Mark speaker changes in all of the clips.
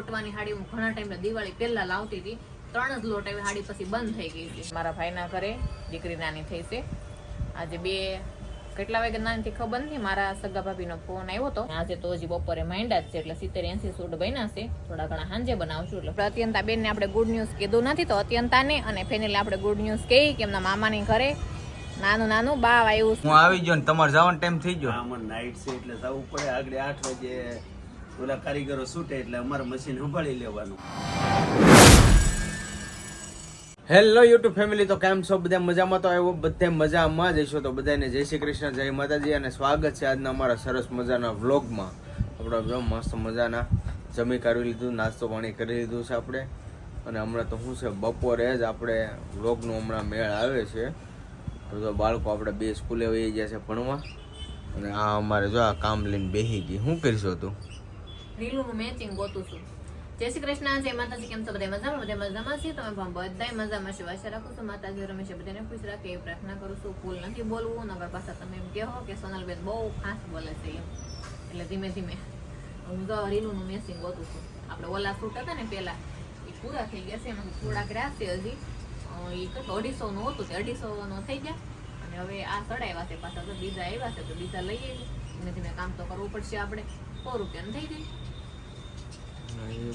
Speaker 1: ઓટવાની હાડી હું ઘણા ટાઈમ દિવાળી પહેલા લાવતી હતી. ત્રણ જ લોટ આવી હાડી પછી બંધ થઈ ગઈ હતી. મારા ભાઈના ઘરે દીકરી નાની થઈ છે. આજે બે કેટલા વાગે નાની ખબર નથી મારા સગા ભાભીનો ફોન આવ્યો હતો આજે તો હજી બપોરે માંડ્યા જ છે એટલે સિત્તેર એસી સૂટ બન્યા છે. થોડા ઘણા સાંજે બનાવશું એટલે આપણે અત્યંતા બેનને આપણે ગુડ ન્યૂઝ કીધું નથી તો અત્યંતાને અને ફેનિલે આપણે ગુડ ન્યૂઝ કહી કે એમના મામાની ઘરે નાનું નાનું બાવ આવ્યું
Speaker 2: હું આવી ગયો ને તમારે જવાનો ટાઈમ થઈ ગયો.
Speaker 3: નાઈટ છે એટલે જવું પડે. આગળ આઠ વાગે ઓલા કારીગરો છૂટે એટલે અમારે મશીન સંભાળી લેવાનું.
Speaker 2: હેલો યુટ્યુબ ફેમિલી તો કેમ છો? બધા મજામાં તો આવ્યો? બધે મજામાં જ હશો તો બધાને જય શ્રી કૃષ્ણ, જય માતાજી અને સ્વાગત છે આજના અમારા સરસ મજાના વ્લોગમાં આપણે જો મસ્ત મજાના. જમી કાઢી લીધું, નાસ્તો પાણી કરી લીધું છે આપણે. અને હમણાં તો શું છે, બપોરે જ આપણે વ્લોગનો હમણાં મેળ આવે છે. તો બાળકો આપણે બે સ્કૂલે વહી ગયા છે ભણવા. અને આ અમારે જો આ કામ લઈને બેસી ગઈ. શું કરીશું તું?
Speaker 1: રીલુનું મેચિંગ ગોતું છું. જય શ્રી કૃષ્ણ, જય માતાજી, કેમ છો? બધા મજામાં? બધા મજામાં છીએ. તમે પણ બધા મજામાં છો. આશા રાખું છું માતાજી રમેશ બધાને ખુશ રાખે એ પ્રાર્થના કરું છું. ભૂલ નથી બોલવું નગર પાછા તમે એમ કહો કે સોનલબેન બહુ ખાસ બોલે છે એમ. એટલે ધીમે ધીમે. હું તો રીલુનું મેચિંગ ગોતું છું. આપણે ઓલા શૂટ હતા ને પહેલાં એ પૂરા થઈ ગયા છે. એમાં થોડાક છે હજી. એ કેટલું અઢીસોનું હતું તે અઢીસોનો થઈ ગયા. અને હવે આ સડાવ્યા છે. પાછા તો બીજા આવ્યા છે તો બીજા લઈ આવી ધીમે ધીમે કામ તો કરવું પડશે આપણે સો રૂપિયાનું થઈ જાય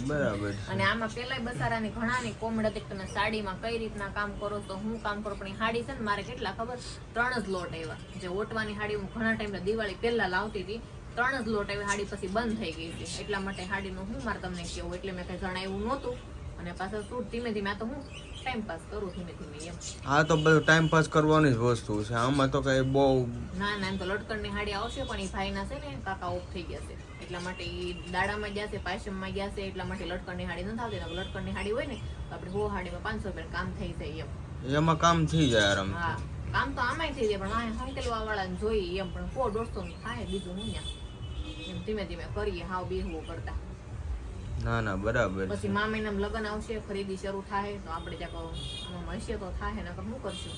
Speaker 2: બરાબર
Speaker 1: અને આમાં પેલાય બસારાની ઘણાની કોમડ હતી તમે સાડીમાં કઈ રીતના કામ કરો તો હું કામ કરું પણ સાડી હાડી છે ને મારે કેટલા ખબર? ત્રણ જ લોટ આવ્યા જે ઓટવાની હાડી હું ઘણા ટાઈમ દિવાળી પહેલા લાવતી હતી ત્રણ જ લોટ આવી હાડી પછી બંધ થઈ ગઈ હતી. એટલા માટે હાડીનું હું મારે તમને કેવું એટલે મેં કઈ જણાવ્યું નહોતું. અને પાછા સૂટ ધીમે ધીમે આ તો હું ટાઈમ પાસ કરું ધીમે ધીમે એમ.
Speaker 2: હા તો બધું ટાઈમ પાસ કરવાની જ વસ્તુ છે. આમાં તો કઈ બહુ
Speaker 1: ના ના એમ તો લટકણની હાડી આવશે પણ એ ભાઈના છે ને કાકા ઓફ થઈ ગયા છે. એટલા માટે એ દાડામાં ગયા છે પાયસમમાં ગયા છે એટલા માટે લટકણની હાડી નથી આવતી. લટકણની હાડી હોય ને તો આપણે હો હાડીમાં પાંચસો રૂપિયા કામ થઈ જાય એમ.
Speaker 2: એમાં કામ થઈ જાય આરામ
Speaker 1: હા કામ તો આમાંય થઈ જાય પણ આ હંકેલવા વાળાને જોઈએ એમ પણ કો દોઢસો નું થાય બીજું નહીં એમ ધીમે ધીમે કરીએ હાવ બેહવું કરતા.
Speaker 2: ના ના બરાબર
Speaker 1: પછી મા મહિનામાં લગ્ન આવશે ખરીદી શરૂ થાય તો આપણે ત્યાં આમાં હશે તો થાય નકર શું કરશું?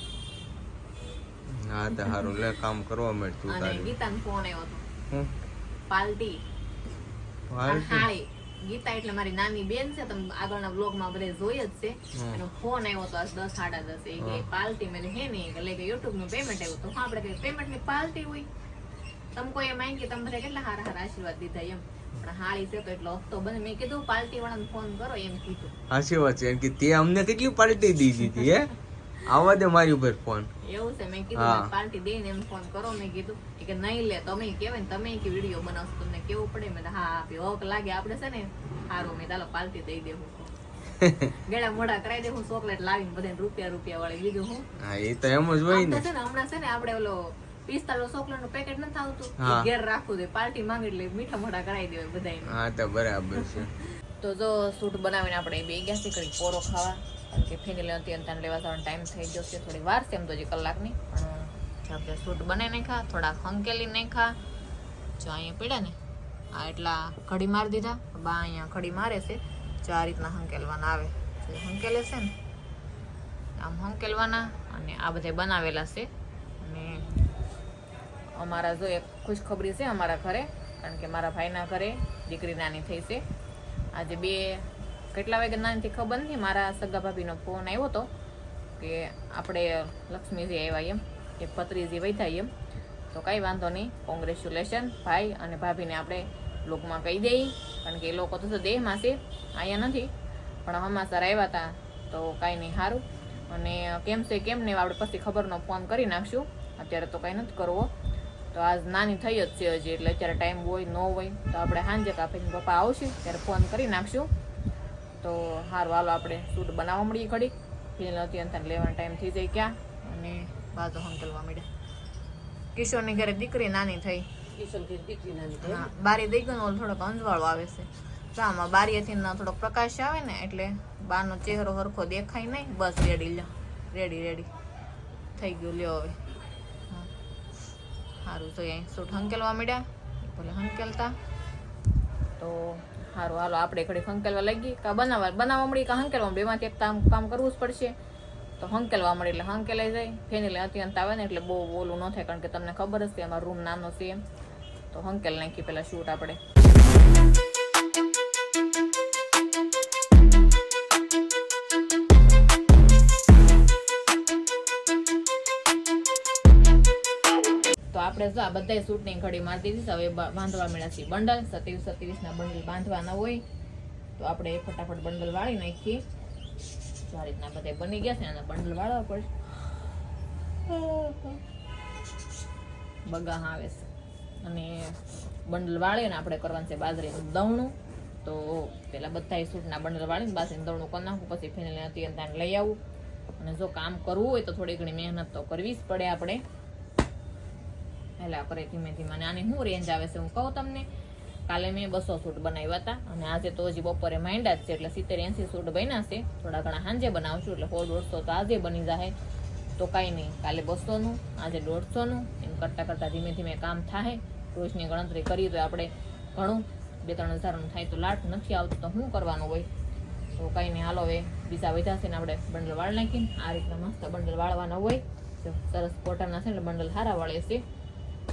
Speaker 2: હા તો સારું લે કામ કરવા
Speaker 1: મળતું
Speaker 2: તારે.
Speaker 1: ગીતાનો ફોન આવ્યો હતો. પાલટી? હાળી ગીતા એટલે મારી નાની બેન છે તમે આગળના બ્લોગમાં બધે જોઈ જ છે. એનો ફોન આવ્યો તો આજ દસ સાડા દસ. એ કે પાલટી મેં હે નહીં. એટલે કે યુટ્યુબનું પેમેન્ટ આવ્યું. તો હા આપણે કઈ પેમેન્ટની પાલટી હોય? તમે કોઈ કે તમે બધા કેટલા સારા સારા આશીર્વાદ દીધા એમ. પણ હાળી છે તો એટલો બને. મેં કીધું પાલટી વાળાને ફોન કરો. એમ કીધું.
Speaker 2: કે તે અમને કેટલી પાલટી દીધી હતી હે? આવવા દે મારી ઉપર ફોન
Speaker 1: એવું છે મેં કીધું પાર્ટી દઈને એમ ફોન કરો મેં કીધું કે નહીં લે તમે કેવાય ને તમે કે વીડિયો બનાવશો તમને કેવું પડે? મેં હા આપી હોક લાગે આપણે છે ને સારું મેં ચાલો પાર્ટી દઈ દેવું ગેડા મોઢા કરાવી દેવું ચોકલેટ લાવીને બધાને રૂપિયા રૂપિયા વાળી બીજું હું?
Speaker 2: હા એ તો એમ જ હોય ને.
Speaker 1: છે ને હમણાં છે ને આપણે ઓલો પિસ્તાળીસ ચોકલેટનું પેકેટ નથી આવતું ઘેર રાખવું જોઈએ પાર્ટી માંગી એટલે મીઠા મોઢા કરાવી દેવાય બધા
Speaker 2: હા તો બરાબર છે.
Speaker 1: તો જો સૂટ બનાવીને આપણે બે ગયા છીએ કરી પોરો ખાવા. કારણ કે ફેમિલી હતી અને લેવા જવાનો ટાઈમ થઈ ગયો છે, થોડી વાર છે એમ તો હજી કલાકની. પણ આપણે સૂટ બનાવી નાખ્યા થોડા હંકેલી નાખ્યા જો અહીંયા પીડ્યા ને. આ એટલા ઘડી મારી દીધા. બા અહીંયા ઘડી મારે છે. જો આ રીતના હંકેલવાના આવે. હંકેલે છે ને, આમ હંકેલવાના અને આ બધે બનાવેલા છે. અને અમારા જો એક ખુશખબરી છે અમારા ઘરે. કારણ કે મારા ભાઈના ઘરે દીકરી નાની થઈ છે. આજે બે કેટલા વાગે નાનીથી ખબર નથી, મારા સગા ભાભીનો ફોન આવ્યો હતો કે આપણે લક્ષ્મીજી આવ્યા એમ, કે ફત્રીજી વૈધા એમ. તો કાંઈ વાંધો નહીં કોંગ્રેચ્યુલેશન ભાઈ અને ભાભીને આપણે લોકમાં કહી દઈએ કારણ કે એ લોકો તો દેહમાં છે, અહીંયા નથી. પણ હમાસર આવ્યા હતા તો કાંઈ નહીં સારું અને કેમ છે, કેમ નહીં આપણે પછી ખબરનો ફોન કરી નાખશું. અત્યારે તો કાંઈ નથી કરવો. તો આજ નાની થઈ જ છે હજી એટલે અત્યારે ટાઈમ હોય ન હોય તો આપણે સાંજે કાપીને પપ્પા આવશે ત્યારે ફોન કરી નાખશું. તો સારું હાલો આપણે સૂટ બનાવવા મળીએ ઘડી ફીલ અંતર લેવાનો ટાઈમ થઈ જાય ક્યાં? અને બાજુ હંકલવા મળ્યા કિશોરની ઘરે દીકરી નાની થઈ. હા, બારી દઈ ગયો ને ઓલો થોડોક અંજવાળો આવે છે. તો આમાં બારીએથી થોડોક પ્રકાશ આવે ને એટલે બારનો ચહેરો હરખો દેખાય નહીં. બસ રેડી લ્યો. રેડી રેડી થઈ ગયું લ્યો હવે. સારું જોઈએ અહીં સૂટ હંકેલવા મળ્યા ભલે હંકેલતા તો સારું હાલો, આપણે ઘડી હંકેલવા લાગી. કા બનાવવા બનાવવા મળી કા હંકેલવા મળી? એમાંથી એક કામ કામ કરવું જ પડશે. તો હંકેલવા મળે એટલે હંકેલાઈ જાય. ફેનિલે અત્યંત આવે ને એટલે બહુ ઓલું ન થાય, કારણ કે તમને ખબર જ છે અમારો રૂમ નાનો છે તો હંકેલ નાખી પહેલાં શૂટ આપણે. આપણે જો આ બધાય સૂટની ઘડી મારી દીધી હવે બાંધવા મળ્યા છીએ બંડલ. સત્યાવીસ સત્યાવીસના બંડલ બાંધવાના હોય તો આપણે ફટાફટ બંડલ વાળી નાખીએ. તો આ રીતના બધા બની ગયા છે અને બંડલ વાળવા પડશે. બગા આવે છે. અને બંડલ વાળીને આપણે કરવાનું છે બાજરીનું દવણું. તો પેલા બધા સૂટના બંડલ વાળીને બાજરીનું દવણું કરી નાખું, પછી ફેનલી હતી ત્યાં લઈ આવું. અને જો કામ કરવું હોય તો થોડી ઘણી મહેનત તો કરવી જ પડે આપણે. હેલા કરે ધીમે ધીમે અને આની શું રેન્જ આવે છે હું કહું તમને? કાલે મેં બસો સૂટ બનાવ્યા હતા અને આજે તો હજી બપોરે માંડ્યા જ છે, એટલે સિત્તેર એંસી સૂટ બન્યા છે. થોડા ઘણા સાંજે બનાવશું, એટલે સો દોઢસો તો આજે બની જાય તો કાંઈ નહીં, કાલે બસોનું, આજે દોઢસોનું. એમ કરતાં કરતાં ધીમે ધીમે કામ થાય રોજની ગણતરી કરીએ તો આપણે ઘણું બે ત્રણ હજારનું થાય તો લાટ નથી આવતું, તો શું કરવાનું હોય? તો કાંઈ નહીં, હાલો હવે બીજા વધ્યા ને આપણે બંડલ વાળ નાખીને. આ રીતના મસ્ત બંડલ વાળવાના હોય. સરસ કોટનના છે ને બંડલ સારા વાળે છે.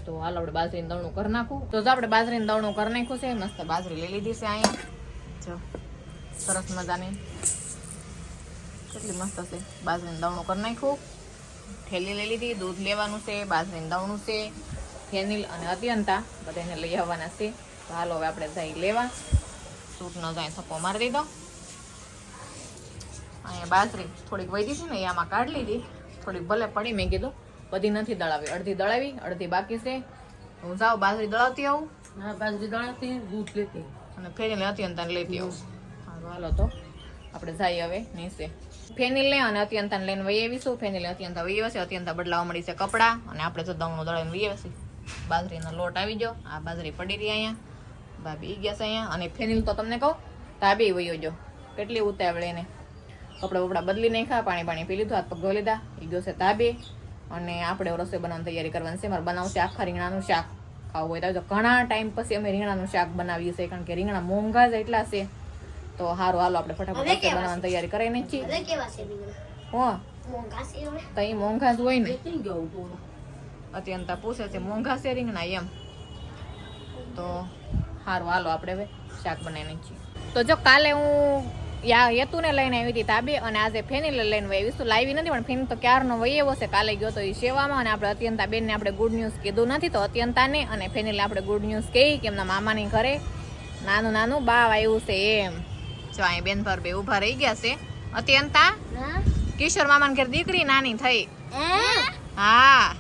Speaker 1: તો હાલ આપણે બાજરીનું દવણું કરી નાખું. તો આપણે બાજરીનું દવણું કરી નાખ્યું છે, મસ્ત બાજરી લઈ લીધી છે અહીંયા જો, સરસ મજાની. કેટલી મસ્ત છે, બાજરીનું દવણું કરી નાખ્યું. થેલી લઈ લીધી, દૂધ લેવાનું છે, બાજરીનું દવણું છે, ફેનિલ અને અત્યંતા બધાને લઈ આવવાના છે. તો હાલો હવે આપણે જઈ લેવા. સૂટનો જાય સપો મારી દીધો. અહીંયા બાજરી થોડીક વધી છે ને, એ આમાં કાઢી લીધી. થોડીક ભલે પડી મેં કીધું. બધી નથી દળાવી. અડધી દળાવી અડધી બાકી છે. હું જાઉં બાજરી દળાવતી આવું.
Speaker 4: હા બાજરી દળાવતી દૂધ લેતી
Speaker 1: અને ફેરીને અત્યંતાને લેતી આવું. હાલો તો. આપણે જઈએ હવે નીચે. ફેનિલ લે અને અત્યંતાને લઈને વહી આવીશું. ફેનિલ અત્યંત વહી આવશે અત્યંત બદલાવ મળી છે કપડાં. અને આપણે તો દમણું દળાવીને વહી આવીશું બાજરીનો લોટ આવી ગયો. આ બાજરી પડી રહી અહીંયા. ભાભી ગયા છે અહીંયા. અને ફેનિલ તો તમને કહું તાબી વયો જો કેટલી ઉતાવળે એને. કપડાં બપડા બદલી નાખ્યા પાણી પાણી પી લીધું હાથ પગ ધોઈ લીધા. એ ગયો છે તાબી અને આપણે રસોઈ બનાવવાની તૈયારી કરવાની છે. મારે બનાવશે આખા રીંગણાનું શાક ખાવું હોય. તો ઘણા ટાઈમ પછી અમે રીંગણાનું શાક બનાવીએ છીએ. કારણ કે રીંગણા મોંઘા જ એટલા છે. તો સારું હાલો આપણે ફટાફટ રસોઈ બનાવવાની તૈયારી
Speaker 5: કરીને છીએ.
Speaker 1: હો. તઈ મોંઘા જ હોય ને. અત્યંત પૂછે છે મોંઘા છે રીંગણા એમ. તો સારું હાલો આપણે હવે શાક બનાવીને છીએ. તો જો કાલે હું યા હેતુને લઈને આવી હતી તાબે અને આજે ફેનિલ લઈને આવી તો લાવી નથી પણ ફેન તો ક્યારનો વહી એવો છે કાલે ગયો તો એ સેવામાં અને આપણે અત્યંતા બેનને આપણે ગુડ ન્યૂઝ કીધું નથી તો અત્યંતાને અને ફેનિલને આપણે ગુડ ન્યૂઝ કહી કે એમના મામાની ઘરે નાનું નાનું બાવ આવ્યું છે એમ. જો અહીં બેન પર બે ઊભા રહી ગયા છે. અત્યંતા કિશોર મામાની ઘરે દીકરી નાની થઈ. હા?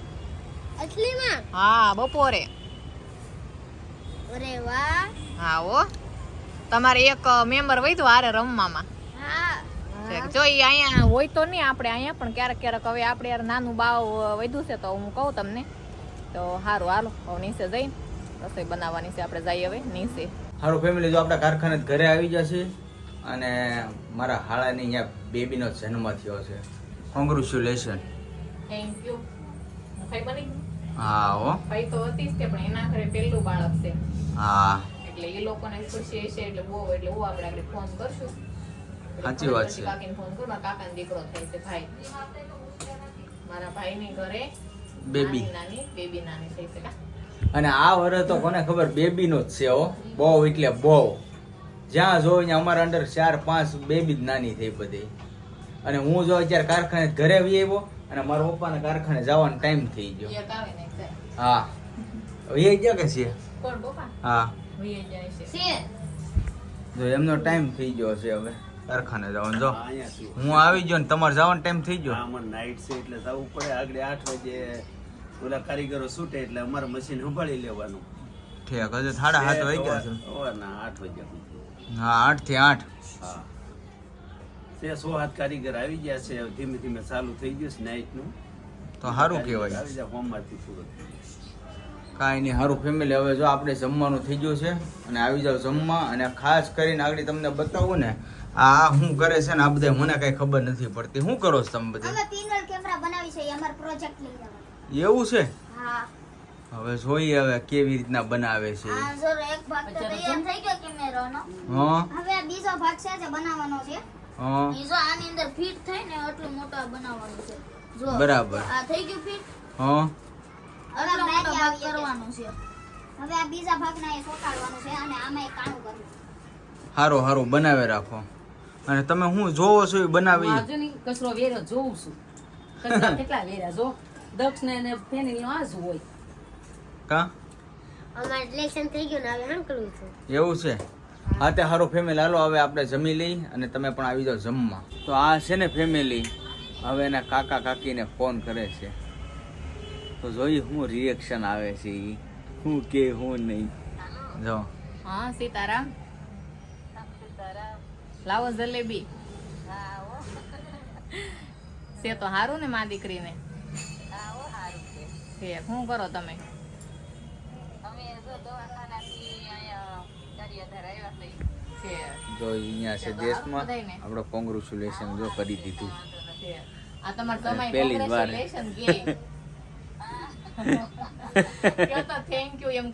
Speaker 1: હા. બપોરે.
Speaker 5: અરે વાહ.
Speaker 1: હા ઓ તમારે એક મેમ્બર વૈધું હારે રમવામાં. જો એ અહીંયા હોય તો નહીં આપણે અહીંયા પણ ક્યારેક ક્યારેક હવે આપણે યાર નાનું બાવ વધ્યું છે તો હું કહું તમને. તો સારું હાલો હવે નીચે જઈને રસોઈ બનાવવાની છે આપણે જઈએ હવે નીચે.
Speaker 2: સારું ફેમિલી જો આપણા કારખાને ઘરે આવી જશે અને મારા હાળાની અહીંયા બેબીનો જન્મ થયો છે. કોંગ્રેચ્યુલેશન
Speaker 1: થેન્ક યુ
Speaker 2: હા હો.
Speaker 1: ખાઈ તો હતી જ તે પણ એના ઘરે પહેલું બાળક છે.
Speaker 2: હા.
Speaker 1: એટલે એ લોકોને ખુશી હશે એટલે બહુ એટલે બહુ આપણે આપણે ફોન કરશું.
Speaker 2: સાચી વાત છે.
Speaker 1: કાકીને ફોન કરો મારા કાકાનો દીકરો થાય છે ભાઈ. મારા ભાઈની ઘરે
Speaker 2: બેબી.
Speaker 1: નાની બેબી નાની થઈ છે.
Speaker 2: અને આ વર્ષ તો કોને ખબર બેબીનો જ છે હો. બહુ એટલે બહુ. જ્યાં જો અમારા અંદર ચાર પાંચ બેબી જ નાની થઈ બધી. અને હું જો અત્યારે કારખાને ઘરે આવી આવ્યો અને મારા પપ્પાના કારખાને જવાનો ટાઈમ થઈ ગયો. હા. એ ગયા કે છે? હા.
Speaker 1: વહી જાય છે
Speaker 2: જો એમનો ટાઈમ થઈ ગયો છે હવે. કારખાને જવાનું જો.
Speaker 3: અહીંયા
Speaker 2: હું આવી ગયો ને તમારે જવાનો ટાઈમ થઈ ગયો?
Speaker 3: અમારે નાઇટ છે એટલે જવું પડે. આગળ આઠ વાગે ઓલા કારીગરો છૂટે એટલે અમારે મશીન સંભાળી લેવાનું.
Speaker 2: ઠીક હજુ સાડા સાત વાગી ગયા છે.
Speaker 3: ના આઠ વાગ્યા
Speaker 2: હા આઠથી આઠ.
Speaker 3: હા. તે સો હાથ કારીગર આવી ગયા છે. ધીમે ધીમે ચાલુ થઈ ગયું છે નાઈટનું
Speaker 2: તો સારું કહેવાય.
Speaker 3: આવી જાય હોમમાંથી પૂરો
Speaker 2: કાંઈ નહીં સારું ફેમિલી હવે જો આપણે જમવાનું થઈ ગયું છે અને આવી જાઓ જમવા અને ખાસ કરીને આગળ તમને બતાવું ને આ શું કરે છે ને આ બધા મને કઈ ખબર નથી પડતી. શું કરો છો તમે બધા?
Speaker 5: અમે પિનલ કેમેરા બનાવી છે એ અમારો પ્રોજેક્ટ લઈ જવાનો.
Speaker 2: એવું છે? હવે જોઈએ હવે કેવી રીતના બનાવે છે.
Speaker 5: આ જો એક ભાગ તો તૈયાર થઈ ગયો કેમેરાનો.
Speaker 2: હા.
Speaker 5: હવે આ બીજો ભાગ છે બનાવવાનો છે.
Speaker 2: હા.
Speaker 5: એ જો આની અંદર ફિટ થાય ને એટલું મોટો બનાવવાનું છે.
Speaker 2: બરાબર.
Speaker 5: આ થઈ ગયું ફિટ
Speaker 2: હા.
Speaker 5: એટલો મોટો ભાગ કરવાનો છે. હવે આ બીજા ભાગના એ ચોંટાડવાનું છે અને આમાં એ કાણું કરવું.
Speaker 2: સારું સારું બનાવે રાખો. અને તમે હું જોવો છો એ બનાવી.
Speaker 4: આજે ની કચરો વેરો જોઉં છું. કચરા કેટલા વેર્યા જો? દક્ષ ને એને ફેની નો આજ હોય.
Speaker 2: કા?
Speaker 6: અમારે ઇલેક્શન થઈ ગયું ને હવે શું કરવું છું?
Speaker 2: એવું છે? હા. તે સારું ફેમિલી હાલો હવે આપણે જમી લઈ અને તમે પણ આવી જાઓ જમવા. તો આ છે ને ફેમિલી હવે એના કાકા કાકીને ફોન કરે છે. તો જોઈએ શું રિએક્શન આવે છે ઈ. હું કે શું નહીં. જો.
Speaker 1: હા સીતારામ. લાવો જલેબી. છે તો હારું ને મા દીકરીને? શું કરો તમે? છે.
Speaker 2: જો અહીંયા છે દેશમાં. આપણો કોંગ્રેચ્યુલેશન જો કરી દીધું.
Speaker 1: આ તમારે સમય congratulation કે થેન્ક યુ એમ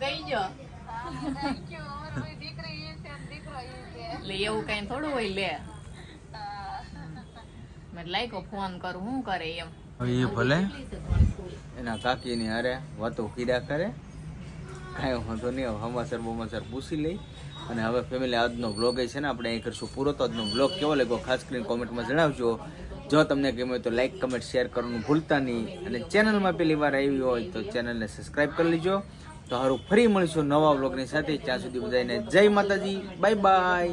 Speaker 1: એવું કઈ થોડું હોય લે મેં લાઈકો ફોન કરું શું કરે એમ
Speaker 2: એ ભલે એના કાકીની હારે વાતો કીડા કરે કાંઈ વાંધો નહીં હવે હમાસર બમાસર પૂછી લઈ અને હવે ફેમિલી આજનો બ્લોગ છે ને આપણે અહીં કરશું પૂરો તો આજનો બ્લોગ કેવો લાગ્યો ખાસ કરીને કોમેન્ટમાં જણાવજો જો તમને ગમ્યું તો લાઈક કમેન્ટ શેર કરવાનું ભૂલતા નહીં. અને ચેનલમાં પહેલી વાર આવી હોય તો ચેનલને સબસ્ક્રાઈબ કરી લેજો. તો હારું, ફરી મળીશું નવા બ્લોગની સાથે. ત્યાં સુધી બધાને જય માતાજી. Bye bye